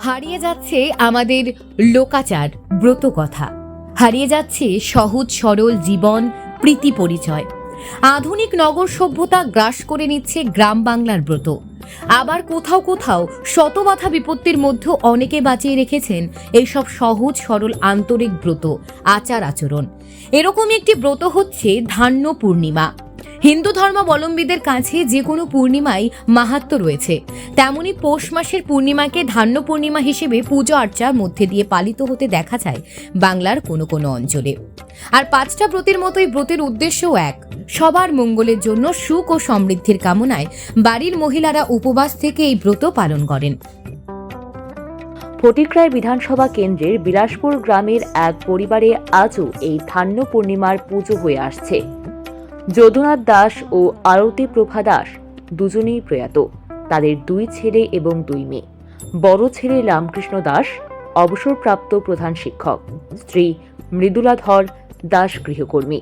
হারিয়ে যাচ্ছে আমাদের লোকাচার ব্রত কথা হারিয়ে যাচ্ছে সহজ, সরল জীবন, প্রীতি পরিচয়। আধুনিক নগর সভ্যতা গ্রাস করে নিচ্ছে গ্রাম বাংলার ব্রত। আবার কোথাও কোথাও শতবাধা বিপত্তির মধ্যেও অনেকে বাঁচিয়ে রেখেছেন এইসব সহজ, সরল, আন্তরিক ব্রত, আচার আচরণ। এরকমই একটি ব্রত হচ্ছে ধান্য পূর্ণিমা। হিন্দু ধর্মাবলম্বীদের কাছে যে কোনো পূর্ণিমাই মাহাত্ম রয়েছে। তেমনি পৌষ মাসের পূর্ণিমাকে ধান্য পূর্ণিমা হিসেবে পুজো আর্চার মধ্যে দিয়ে পালিত হতে দেখা যায় বাংলার কোনো কোনো অঞ্চলে। আর পাঁচটা ব্রতের মতোই ব্রতের উদ্দেশ্যও এক। সবার মঙ্গলের জন্য সুখ ও সমৃদ্ধির কামনায় বাড়ির মহিলারা উপবাস থেকে এই ব্রত পালন করেন। ফটিকরায় বিধানসভা কেন্দ্রের বিলাসপুর গ্রামের এক পরিবারে আজও এই ধান্য পূর্ণিমার পুজো হয়ে আসছে। যদুনাথ দাস ও আরতি প্রভা দাস দুজনেই প্রয়াত। তাদের দুই ছেলে এবং দুই মেয়ে। বড় ছেলে রামকৃষ্ণ দাস, অবসরপ্রাপ্ত প্রধান শিক্ষক। স্ত্রী মৃদুলাধর, দাস গৃহকর্মী।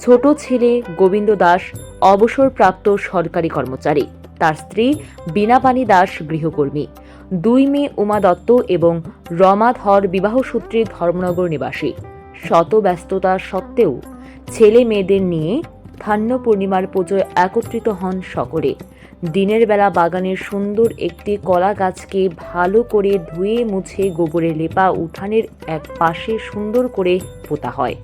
ছোট ছেলে গোবিন্দ দাস, অবসরপ্রাপ্ত সরকারি কর্মচারী। তার স্ত্রী বীণাপানি দাস গৃহকর্মী। দুই মেয়ে উমা দত্ত এবং রমা ধর বিবাহসূত্রে ধর্মনগর নিবাসী। শত ব্যস্ততা সত্ত্বেও ছেলে মেয়েদের নিয়ে ধান্য পূর্ণিমার পুজোয় একত্রিত হন সকলে। দিনের বেলা বাগানের সুন্দর একটি কলা গাছকে ভালো করে ধুয়ে মুছে গোবরে লেপা উঠানের এক পাশে সুন্দর করে পোতা হয়।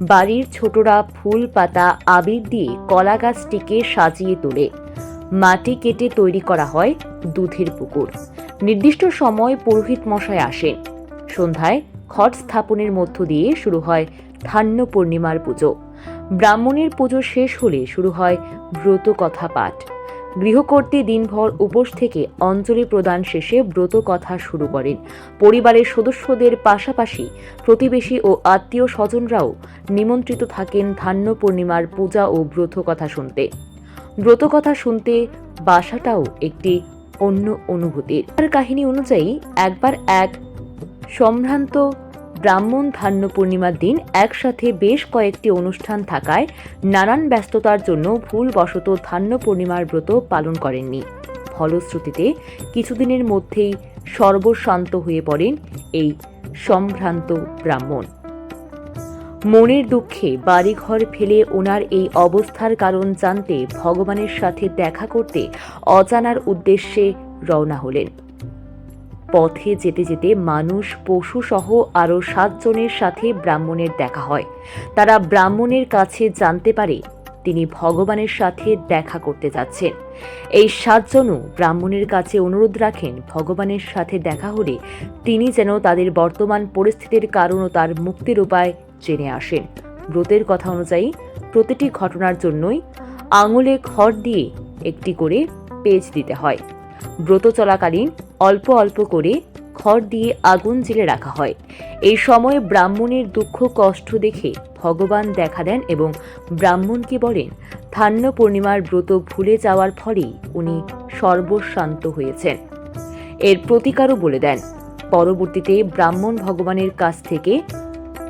বাড়ির ছোটরা ফুল পাতা, আবির দিয়ে কলা গাছটিকে সাজিয়ে তোলে। মাটি কেটে তৈরি করা হয় দুধের পুকুর। নির্দিষ্ট সময় পুরোহিত মশাই আসেন। সন্ধ্যায় খট স্থাপনের মধ্য দিয়ে শুরু হয় ধান্য পূর্ণিমার পুজো। ব্রাহ্মণের পুজো শেষ হলে শুরু হয় ব্রত কথা পাঠ গৃহকর্ত্রী দিনভর উপোস থেকে অঞ্জলি প্রদান শেষে ব্রত কথা শুরু করেন। পরিবারের সদস্যদের পাশাপাশি প্রতিবেশী ও আত্মীয় স্বজনরাও নিমন্ত্রিত থাকেন ধান্য পূর্ণিমার পূজা ও ব্রত কথা শুনতে। ব্রত কথা শুনতে বাসাটাও একটি অন্য অনুভূতির। তার কাহিনী অনুযায়ী একবার এক সম্ভ্রান্ত ব্রাহ্মণ ধান্য পূর্ণিমার দিন একসাথে বেশ কয়েকটি অনুষ্ঠান থাকায় নানান ব্যস্ততার জন্য ভুলবশত ধান্য পূর্ণিমার ব্রত পালন করেননি। ফলশ্রুতিতে কিছুদিনের মধ্যেই সর্বশান্ত হয়ে পড়েন এই সম্ভ্রান্ত ব্রাহ্মণ। মনের দুঃখে বাড়িঘর ফেলে ওনার এই অবস্থার কারণ জানতে ভগবানের সাথে দেখা করতে অজানার উদ্দেশ্যে রওনা হলেন। পথে যেতে যেতে মানুষ পশু সহ আরও সাতজনের সাথে ব্রাহ্মণের দেখা হয়। তারা ব্রাহ্মণের কাছে জানতে পারে তিনি ভগবানের সাথে দেখা করতে যাচ্ছেন। এই সাতজনও ব্রাহ্মণের কাছে অনুরোধ রাখেন ভগবানের সাথে দেখা হলে তিনি যেন তাদের বর্তমান পরিস্থিতির কারণ ও তার মুক্তির উপায় জেনে আসেন। ব্রতের কথা অনুযায়ী প্রতিটি ঘটনার জন্যই আঙুলে খড় দিয়ে একটি করে পেজ দিতে হয়। ব্রত চলাকালীন অল্প অল্প করে খড় দিয়ে আগুন জেলে রাখা হয়। এই সময়ে ব্রাহ্মণের দুঃখ কষ্ট দেখে ভগবান দেখা দেন এবং ব্রাহ্মণকে বলেন ধান্য পূর্ণিমার ব্রত ভুলে যাওয়ার ফলেই উনি সর্বশান্ত হয়েছেন। এর প্রতিকারও বলে দেন, পরবর্তীতে ব্রাহ্মণ ভগবানের কাছ থেকে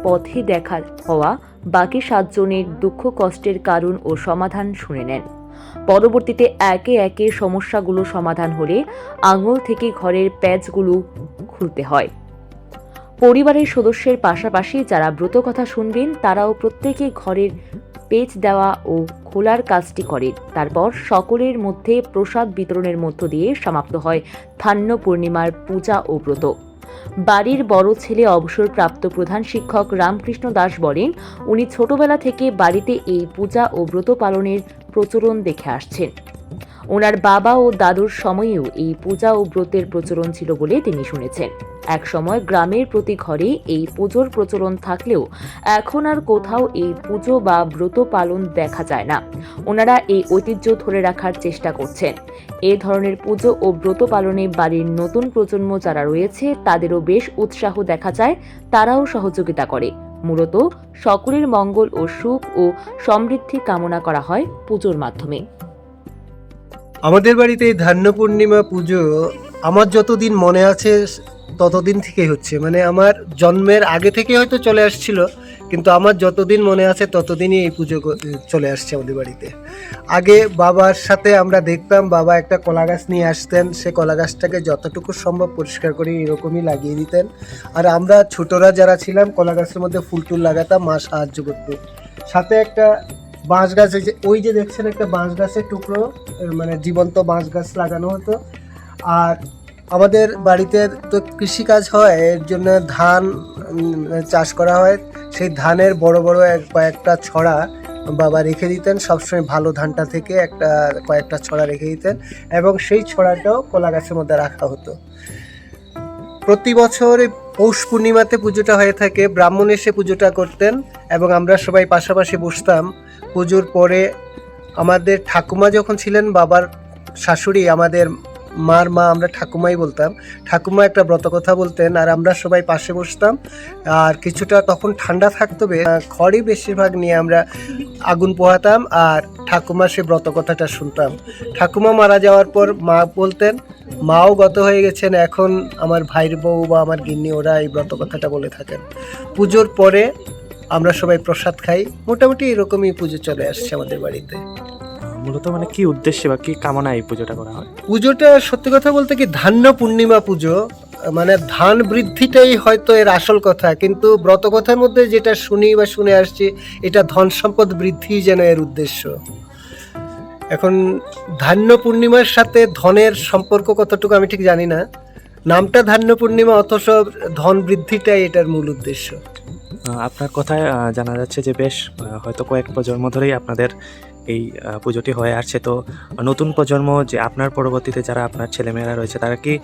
পথে দেখা হওয়া বাকি সাতজনের দুঃখ কষ্টের কারণ ও সমাধান শুনে নেন। পরবর্তীতে একে একে সমস্যাগুলো সমাধান হলে আঙুল থেকে ঘরের প্যাচগুলো খুলতে হয়। পরিবারের সদস্যের পাশাপাশি যারা ব্রত কথা শুনবেন, তারাও প্রত্যেকে ঘরের পেজ দেওয়া ও খোলার কাজটি করেন। তারপর সকলের মধ্যে প্রসাদ বিতরণের মধ্য দিয়ে সমাপ্ত হয় ধান্য পূর্ণিমার পূজা ও ব্রত। বাড়ির বড় ছেলে অবসরপ্রাপ্ত প্রধান শিক্ষক রামকৃষ্ণ দাস বলেন, উনি ছোটবেলা থেকে বাড়িতে এই পূজা ও ব্রত পালনের প্রচলন দেখে আসছেন। ওনার বাবা ও দাদুর সময়েও এই পূজা ও ব্রতের প্রচলন ছিল বলে তিনি শুনেছেন। এক সময় গ্রামের প্রতি ঘরে এই পুজোর প্রচলন থাকলেও এখন আর কোথাও এই পুজো বা ব্রত পালন দেখা যায় না। ওনারা এই ঐতিহ্য ধরে রাখার চেষ্টা করছেন। এ ধরনের পুজো ও ব্রত পালনে বাড়ির নতুন প্রজন্ম যারা রয়েছে, তাদেরও বেশ উৎসাহ দেখা যায়, তারাও সহযোগিতা করে। মূলত সকলের মঙ্গল ও সুখ ও সমৃদ্ধি কামনা করা হয় পুজোর মাধ্যমে। আমাদের বাড়িতে এই ধান্য পূর্ণিমা পুজো আমার যতদিন মনে আছে, ততদিন থেকে হচ্ছে। মানে আমার জন্মের আগে থেকে হয়তো চলে আসছিল। কিন্তু আমার যতদিন মনে আছে, ততদিনই এই পুজো চলে আসছে আমাদের বাড়িতে। আগে বাবার সাথে আমরা দেখতাম, বাবা একটা কলা গাছ নিয়ে আসতেন, সে কলা গাছটাকে যতটুকু সম্ভব পরিষ্কার করে এরকমই লাগিয়ে দিতেন। আর আমরা ছোটরা যারা ছিলাম, কলা গাছের মধ্যে ফুল টুল লাগাতাম, মা সাহায্য করতো। সাথে একটা বাঁশ গাছ যে, ওই যে দেখছেন একটা বাঁশ গাছের টুকরো মানে জীবন্ত বাঁশ গাছ লাগানো হতো। আর আমাদের বাড়িতে তো কৃষিকাজ হয়, এর জন্য ধান চাষ করা হয়। সেই ধানের বড় বড় এক কয়েকটা ছড়া বাবা রেখে দিতেন। সবসময় ভালো ধানটা থেকে একটা কয়েকটা ছড়া রেখে দিতেন এবং সেই ছড়াটাও কলা গাছের মধ্যে রাখা হতো। প্রতি বছর পৌষ পূর্ণিমাতে পুজোটা হয়ে থাকে। ব্রাহ্মণ এসে পুজোটা করতেন এবং আমরা সবাই পাশাপাশি বসতাম। পুজোর পরে আমাদের ঠাকুমা যখন ছিলেন, বাবার শাশুড়ি আমাদের মার মা আমরা ঠাকুমাই বলতাম। ঠাকুমা একটা ব্রত কথা বলতেন, আর আমরা সবাই পাশে বসতাম। আর কিছুটা তখন ঠান্ডা থাকতো খড়ই বেশিরভাগ নিয়ে আমরা আগুন পোহাতাম, আর ঠাকুমা সে ব্রত কথাটা শুনতাম। ঠাকুমা মারা যাওয়ার পর মা বলতেন, মাও গত হয়ে গেছেন, এখন আমার ভাইয়ের বউ বা আমার গিন্নি, ওরা এই ব্রত কথাটা বলে থাকেন। পুজোর পরে আমরা সবাই প্রসাদ খাই। মোটামুটি এরকমই পুজো চলে আসছে আমাদের বাড়িতে। মূলত মানে কি উদ্দেশ্যে বা কি কামনায় এই পুজোটা করা হয়? পুজোটা সত্যি কথা বলতে কি ধান্য পূর্ণিমা পুজো মানে ধান বৃদ্ধিটাই হয়তো এর আসল কথা কিন্তু ব্রত কথার মধ্যে যেটা শুনি বা শুনে আসছি এটা ধন সম্পদ বৃদ্ধি যেন এর উদ্দেশ্য। এখন ধান্য পূর্ণিমার সাথে ধনের সম্পর্ক কতটুকু আমি ঠিক জানি না। নামটা ধান্য পূর্ণিমা অথচ ধন বৃদ্ধিটাই এটার মূল উদ্দেশ্য। আপনার কথায় জানা যাচ্ছে যে বেশ হয়তো কয়েক প্রজন্ম ধরেই আপনাদের এই পুজোটি হয়ে আসছে। তো, নতুন প্রজন্ম যে আপনার পরবর্তীতে যারা আপনার ছেলেমেয়েরা রয়েছে, তারা কি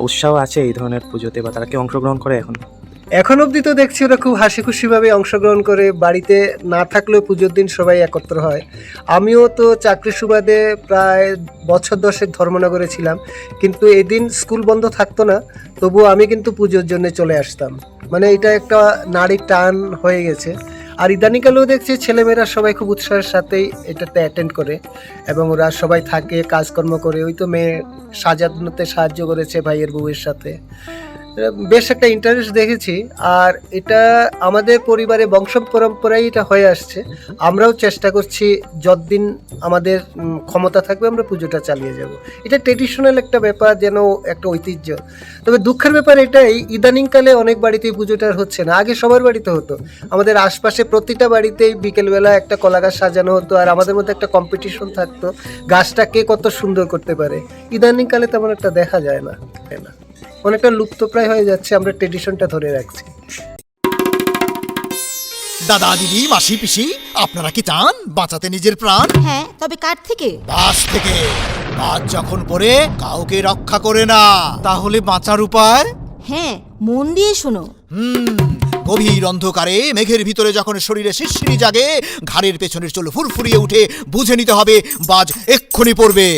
উৎসাহ আছে এই ধরনের পুজোতে বা তারা কি অংশগ্রহণ করে এখন? এখন অবধি তো দেখছি ওরা খুব হাসি খুশিভাবে অংশগ্রহণ করে। বাড়িতে না থাকলেও পুজোর দিন সবাই একত্র হয়। আমিও তো চাকরি সুবাদে প্রায় বছর দশেক ধর্মনগরে ছিলাম। কিন্তু এদিন স্কুল বন্ধ থাকতো না, তবুও আমি কিন্তু পুজোর জন্য চলে আসতাম। মানে এটা একটা নারীর টান হয়ে গেছে। আর ইদানিকালেও দেখছি ছেলেমেয়েরা সবাই খুব উৎসাহের সাথেই এটাতে অ্যাটেন্ড করে এবং ওরা সবাই থাকে, কাজকর্ম করে। ওই তো মেয়ে সাজানোতে সাহায্য করেছে ভাইয়ের বউয়ের সাথে। বেশ একটা ইন্টারেস্ট দেখেছি। আর এটা আমাদের পরিবারে বংশ পরম্পরায় এটা হয়ে আসছে। আমরাও চেষ্টা করছি যতদিন আমাদের ক্ষমতা থাকবে আমরা পুজোটা চালিয়ে যাব। এটা ট্রেডিশনাল একটা ব্যাপার যেন একটা ঐতিহ্য। তবে দুঃখের ব্যাপার এটাই, ইদানিংকালে অনেক বাড়িতেই পুজোটা হচ্ছে না। আগে সবার বাড়িতে হতো। আমাদের আশপাশে প্রতিটা বাড়িতেই বিকেলবেলা একটা কলা গাছ সাজানো হতো আর আমাদের মধ্যে একটা কম্পিটিশন থাকতো গাছটা কে কত সুন্দর করতে পারে। ইদানিংকালে তেমন একটা দেখা যায় না তাই না। অনেকটা লুপ্তপ্রায় হয়ে যাচ্ছে আমরা ট্রেডিশনটা ধরে রাখছি। দাদা দিদি মাসি পিসি আপনারা কি চান বাঁচাতে নিজের প্রাণ? হ্যাঁ তবে কার থেকে? বাস থেকে। বাজ যখন পড়ে কাউকে রক্ষা করে না। তাহলে বাঁচার উপায়? হ্যাঁ মন দিয়ে শোনো। হুম গভীর অন্ধকারে মেঘের ভিতরে যখন শরীরে শিরশিরি জাগে ঘাড়ের পেছনের চুল ফুরফুরিয়ে উঠে বুঝে নিতে হবে বাজ এক্ষুনি পড়বে।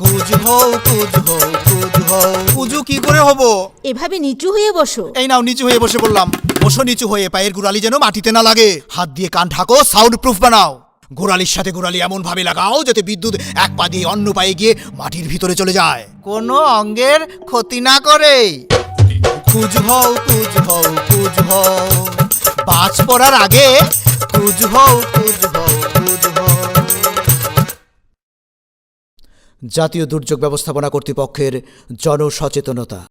কুজ হও কুজ হও কুজ হও। কুজু কি করে হব? এভাবে নিচু হয়ে বসো। এই নাও নিচু হয়ে বসে বললাম বসো নিচু হয়ে পায়ের গোড়ালি যেন মাটিতে না লাগে। হাত দিয়ে কান ঢাকো সাউন্ড প্রুফ বানাও। গোড়ালির সাথে গোড়ালি এমন ভাবে লাগাও যাতে বিদ্যুৎ এক পা দিয়ে অন্য পায়ে গিয়ে মাটির ভিতরে চলে যায়। কোনো অঙ্গের ক্ষতি না করে। কুজ হও কুজ হও কুজ হও। বাজ পড়ার আগে কুজ হও কুজ হও। জাতীয় দুর্যোগ ব্যবস্থাপনা কর্তৃপক্ষের জনসচেতনতা।